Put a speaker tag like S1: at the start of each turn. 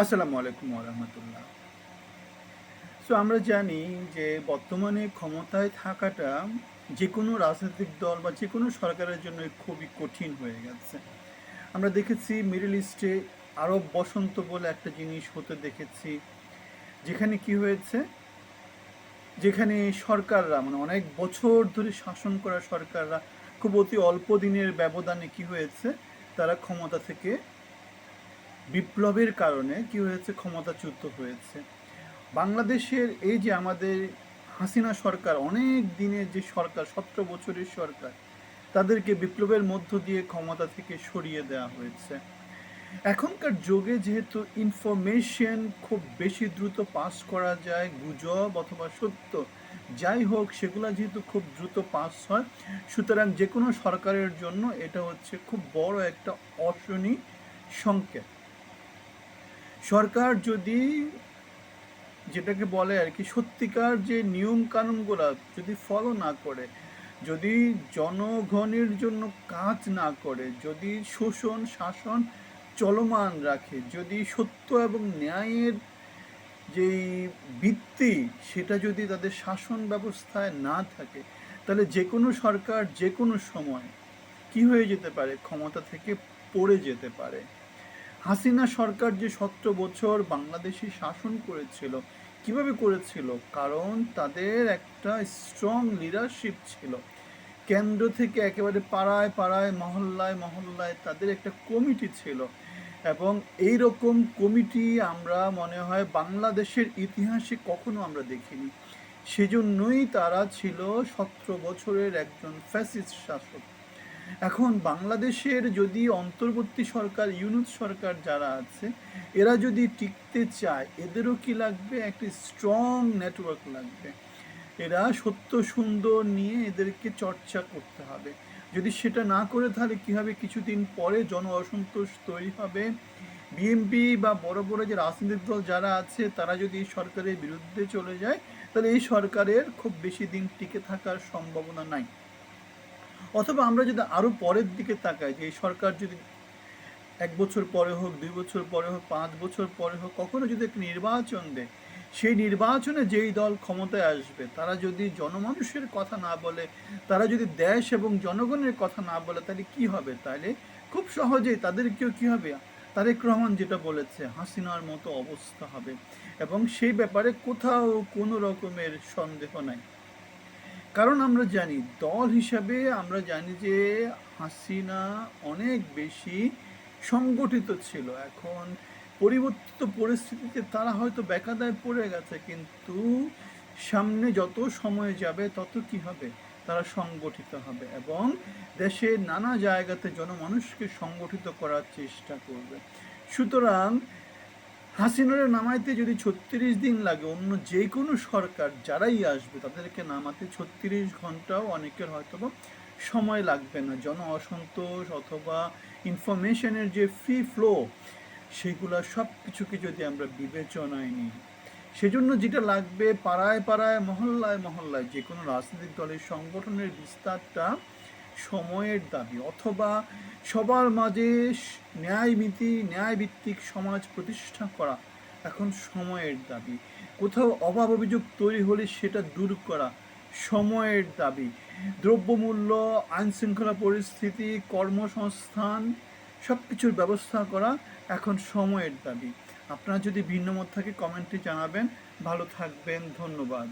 S1: আসসালামু আলাইকুম রহমতুল্লাহ। সো আমরা জানি যে বর্তমানে ক্ষমতায় থাকাটা যে কোনো রাজনৈতিক দল বা যে কোনো সরকারের জন্য খুবই কঠিন হয়ে গেছে। আমরা দেখেছি মিডল ইস্টে আরব বসন্ত বলে একটা জিনিস হতে দেখেছি। যেখানে কি হয়েছে? যেখানে সরকাররা মানে অনেক বছর ধরে শাসন করা সরকাররা, খুব অতি অল্প দিনের ব্যবধানে কি হয়েছে? তারা ক্ষমতা থেকে বিপ্লবের কারণে কি হয়েছে? ক্ষমতাচ্যুত হয়েছে। বাংলাদেশের এই যে আমাদের হাসিনা সরকার, অনেক দিনের যে সরকার, সতেরো বছরের সরকার, তাদেরকে বিপ্লবের মধ্য দিয়ে ক্ষমতা থেকে সরিয়ে দেওয়া হয়েছে। এখনকার যুগে যেহেতু ইনফরমেশন খুব বেশি দ্রুত পাস করা যায়, গুজব অথবা সত্য যাই হোক, সেগুলো যেহেতু খুব দ্রুত পাস হয়, সুতরাং যে কোনো সরকারের জন্য এটা হচ্ছে খুব বড় একটা অশনি সংকেত। সরকার যদি যেটাকে বলে আর কি, সত্যিকার যে নিয়ম কানুনগুলো যদি ফলো না করে, যদি জনগণের জন্য কাজ না করে, যদি শোষণ, শাসন চলমান রাখে, যদি সত্য এবং ন্যায়ের যেই ভিত্তি সেটা যদি তাদের শাসন ব্যবস্থায় না থাকে, তাহলে যে কোনো সরকার যে কোনো সময় কি হয়ে যেতে পারে? ক্ষমতা থেকে পড়ে যেতে পারে। হাসিনা সরকার যে সতেরো বছর বাংলাদেশে শাসন করেছিল, কীভাবে করেছিল? কারণ তাদের একটা স্ট্রং লিডারশিপ ছিল। কেন্দ্র থেকে একেবারে পাড়ায় পাড়ায়, মহল্লায় মহল্লায় তাদের একটা কমিটি ছিল। এবং এই রকম কমিটি আমরা মনে হয় বাংলাদেশের ইতিহাসে কখনো আমরা দেখিনি। সেজন্যই তারা ছিল সতেরো বছরের একজন ফ্যাসিস্ট শাসক। এখন বাংলাদেশের যদি অন্তর্বর্তী সরকার, ইউনুস সরকার যারা আছে, এরা যদি টিকতে চায়, এদেরও কি লাগবে? একটি স্ট্রং নেটওয়ার্ক লাগবে। এরা সত্য, সুন্দর নিয়ে এদেরকে চর্চা করতে হবে। যদি সেটা না করে, তাহলে কী হবে? কিছুদিন পরে জন অসন্তোষ তৈরি হবে। বিএনপি বা বড় বড় যে রাজনৈতিক দল যারা আছে, তারা যদি এই সরকারের বিরুদ্ধে চলে যায়, তাহলে এই সরকারের খুব বেশি দিন টিকে থাকার সম্ভাবনা নাই। অথবা আমরা যদি আরও পরের দিকে তাকাই যে এই সরকার যদি এক বছর পরে হোক, দুই বছর পরে হোক, পাঁচ বছর পরে হোক, কখনো যদি একটা নির্বাচন দেয়, সেই নির্বাচনে যেই দল ক্ষমতায় আসবে, তারা যদি জনমানুষের কথা না বলে, তারা যদি দেশ এবং জনগণের কথা না বলে, তাহলে কি হবে? তাহলে খুব সহজেই তাদেরকেও কি হবে? তারেক রহমান যেটা বলেছে, হাসিনার মতো অবস্থা হবে। এবং সেই ব্যাপারে কোথাও কোনো রকমের সন্দেহ নাই। কারণ আমরা জানি, দল হিসাবে আমরা জানি যে হাসিনা অনেক বেশি সংগঠিত ছিল। এখন পরিবর্তিত পরিস্থিতিতে তারা হয়তো বেকাদায় পড়ে গেছে, কিন্তু সামনে যত সময় যাবে তত কি হবে? তারা সংগঠিত হবে এবং দেশের নানা জায়গাতে জনমানুষকে সংগঠিত করার চেষ্টা করবে। সুতরাং হাসিনারে নামাইতে যদি ছত্রিশ দিন লাগে, অন্য যে কোনো সরকার যারাই আসবে, তাদেরকে নামাতে ছত্রিশ ঘন্টাও অনেকের হয়তো বা সময় লাগবে না। জন অসন্তোষ অথবা ইনফরমেশনের যে ফ্রি ফ্লো, সেগুলো সব কিছুকে যদি আমরা বিবেচনায় নিই, সেজন্য যেটা লাগবে পাড়ায় পাড়ায়, মহল্লায় মহল্লায় যে কোনো রাজনৈতিক দলের সংগঠনের বিস্তারটা সময়ের দাবি অথবা সবার মাঝে ন্যায়নীতি ন্যায়ভিত্তিক সমাজ প্রতিষ্ঠা করা এখন সময়ের দাবি। কোথাও অভাব অভিযোগ তৈরি হলে সেটা দূর করা সময়ের দাবি। দ্রব্যমূল্য, আইনশৃঙ্খলা পরিস্থিতি, কর্মসংস্থান সব কিছুর ব্যবস্থা করা এখন সময়ের দাবি। আপনারা যদি ভিন্ন মত থাকে কমেন্টে জানাবেন। ভালো থাকবেন, ধন্যবাদ।